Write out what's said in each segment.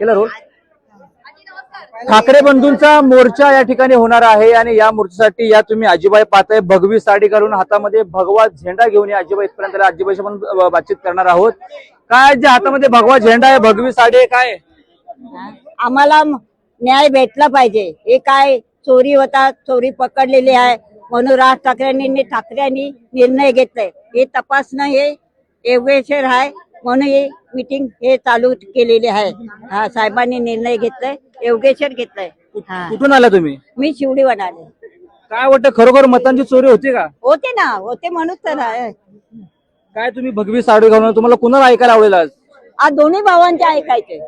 केला रोल? ठाकरे बंधूंचा मोर्चा या ठिकाणी होणार आहे आणि या मोर्चासाठी या तुम्ही आजीबाई पाहताय. भगवी साडी घालून हातामध्ये भगवा झेंडा घेऊन या आजीबाई इथपर्यंत. आजीबाईशी पण बातचीत करणार आहोत. काय जे हातामध्ये भगवा झेंडा आहे भगवी साडी आहे काय? आम्हाला न्याय भेटला पाहिजे. हे काय चोरी होता चोरी पकडलेली आहे. म्हणून राज ठाकरेंनी ठाकरेंनी निर्णय घेतलाय. हे तपासणं हे योगेश्वर आहे. म्हणून हे मीटिंग हे चालू केलेली आहे. हा साहेबांनी निर्णय घेतलाय योगेश्वर घेतलाय. हा. कुठून आला तुम्ही? मी शिवडी बनाले काय वाटतं खरोखर मतांची चोरी होती का? होते ना होते म्हणून तर आहे. काय तुम्ही भगवी साडी घालून तुम्हाला कुणाला ऐकायला आवडेल आज? आज दोन्ही भावांचे ऐकायचे.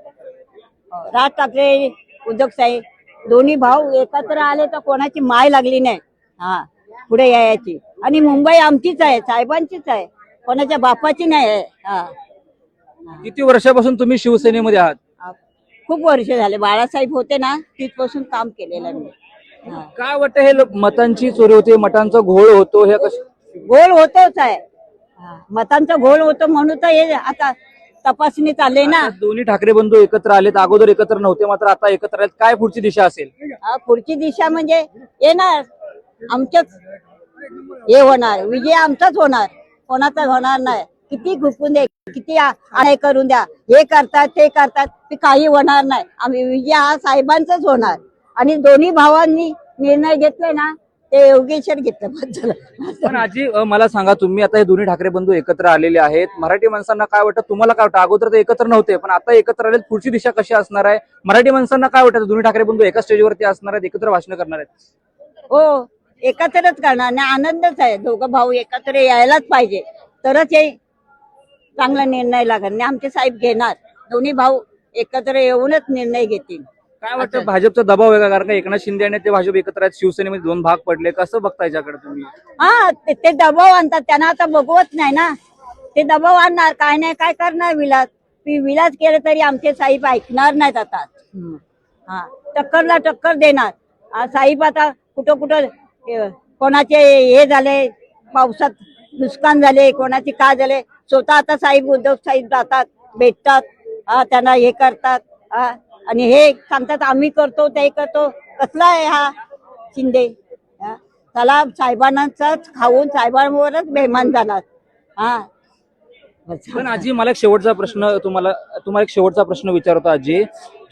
राज ठाकरे उद्धव साहेब दोन्ही भाऊ एकत्र आले तर कोणाची माय लागली नाही. हा पुढे यायची. आणि मुंबई आमचीच आहे साहेबांचीच आहे. कोणाच्या बापाची नाही आहे. हा. किती वर्षापासून तुम्ही शिवसेनेमध्ये आहात? खूप वर्ष झाले. बाळासाहेब होते ना तिथपासून काम केलेलं मी. हा. काय वाटतं हे लोक- मतांची चोरी होते मतांचा घोळ होतो हे कसं? गोल होतोच आहे. हा. मतांचा घोळ होतो म्हणून तर हे आता तपासणी चालली ना. दोन्ही ठाकरे बंधू एकत्र आलेत अगोदर एकत्र नव्हते मात्र आता एकत्र आलेत. काय पुढची दिशा असेल? हा, पुढची दिशा म्हणजे येणार. आमच्याच हे होणार. विजय आमचाच होणार. कोणाचाच होणार नाही. किती घुपून दे किती आ- हे करून द्या. हे करतात ते करतात. ते काही होणार नाही. आम्ही विजय हा साहेबांचाच होणार. आणि दोन्ही भावांनी निर्णय घेतले ना ते योगेश्वर घेतलं. पण आजी मला सांगा तुम्ही आता हे दोन्ही ठाकरे बंधू एकत्र आलेले आहेत. मराठी माणसांना काय वाटतं? तुम्हाला काय वाटतं? अगोदर ते एकत्र नव्हते पण आता एकत्र आलेत. पुढची दिशा कशी असणार आहे? मराठी माणसांना काय वाटतं? दोन्ही ठाकरे बंधू एका स्टेजवरती असणार आहेत एकत्र भाषण करणार आहेत? हो एकत्रच करणार. आणि आनंदच आहे. दोघं भाऊ एकत्र यायलाच पाहिजे. तरच हे चांगला निर्णय लागेल. आणि आमचे साहेब घेणार. दोन्ही भाऊ एकत्र येऊनच निर्णय घेतील. काय वाटतं भाजपचा दबाव आहे का कारण का एकनाथ शिंदे आणि ते भाजप एकत्र आहेत. शिवसेनेमध्ये दोन भाग पडले. कसं बघता याच्याकडे तुम्ही? हा ते ते दबाव आणतात. त्यांना आता बघवत नाही ना. ते दबाव आणणार. काय नाही काय करणार विलास? विलास केलं तरी आमचे साहेब ऐकणार नाहीत आता. हा टक्करला टक्कर देणार. साहेब आता कुठं कुठं कोणाचे हे झाले? पावसात नुकसान झाले कोणाचे काय झाले स्वतः आता साहेब उद्धव साहेब जातात भेटतात हा त्यांना हे करतात हा आणि हे सांगतात आम्ही करतो ते करतो. कसला आहे हा शिंदे? त्याला साहेबांनाच खाऊन साहेबांवरच बेमान जाणार. हा. पण आजी मला एक शेवटचा प्रश्न तुम्हाला तुम्हाला एक शेवटचा प्रश्न विचारतो आजी.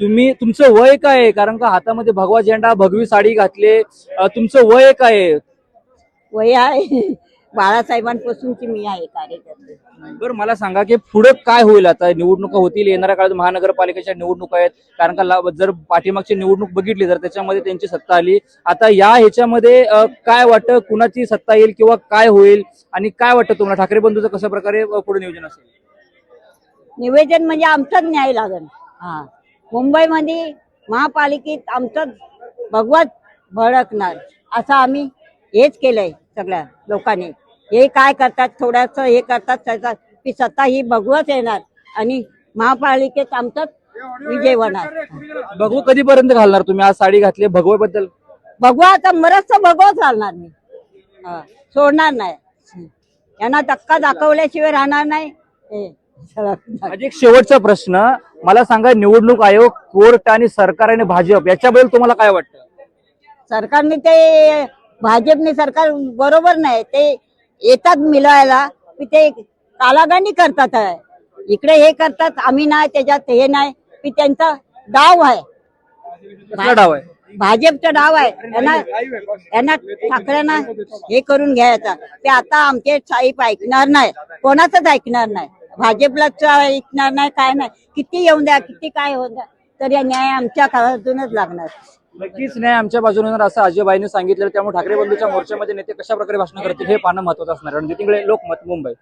तुम्ही तुमचं वय काय आहे? कारण का हातामध्ये भगवा झेंडा भगवी साडी घातले तुमचं वय काय आहे? वय आहे. बाळासाहेबांपासूनची मी आहे कार्यकर्ते. बरं मला सांगा की पुढे काय होईल आता? निवडणुका होतील येणाऱ्या काळात महानगरपालिकेच्या निवडणुका आहेत. कारण का ला- जर पाठीमागची निवडणूक बघितली तर त्याच्यामध्ये त्यांची सत्ता आली आता या ह्याच्यामध्ये अ, काय वाटतं कुणाची सत्ता येईल किंवा काय होईल? आणि काय वाटतं तुम्हाला? ठाकरे बंधूचं कशा प्रकारे अ, पुढे नियोजन असेल? निवेदन म्हणजे आमचाच न्याय लागल. हा. मुंबईमध्ये महापालिकेत आमचाच भगवत भडकणार असं आम्ही हेच केलंय सगळ्या लोकांनी. हे काय करतात? थोडस हे करतात त्याचा की सत्ता ही भगवत येणार. आणि महापालिकेत आमचाच विजय होणार. बघू कधीपर्यंत घालणार तुम्ही? आज साडी घातली भगवेबद्दल. भगवा आता मरच भगवत राहणार मी. हा, सोडणार नाही. यांना धक्का दाखवल्याशिवाय राहणार नाही. हे, सगळं. माझी एक शेवटचा प्रश्न मला सांगा निवडणूक आयोग कोर्ट आणि सरकार आणि भाजप याच्याबद्दल तुम्हाला काय वाटतं? सरकारने ते भाजपने सरकार बरोबर नाही ते येतात मिळवायला की ते कालागांडी करतात. आहे. इकडे हे करतात आम्ही नाही त्याच्यात हे नाही की त्यांचा डाव आहे. कसला डाव आहे? भाजपचा डाव आहे. यांना यांना ठाकरेंना हे करून घ्यायचा. ते आता आमचे साहेब ऐकणार नाही. कोणाचंच ऐकणार नाही. भाजपलाच ऐकणार नाही काय नाही. किती येऊन द्या किती काय होऊन द्या तर या न्याय आमच्या काळातूनच लागणार. नक्कीच. नाही आमच्या बाजूने जर असं अजयबाईने सांगितलं त्यामुळे ठाकरे बंधूच्या मोर्चामध्ये नेते कशा प्रकारे भाषण करतील हे पाहणं महत्वाचं असणार रणजित तिकडे लोकमत मुंबई.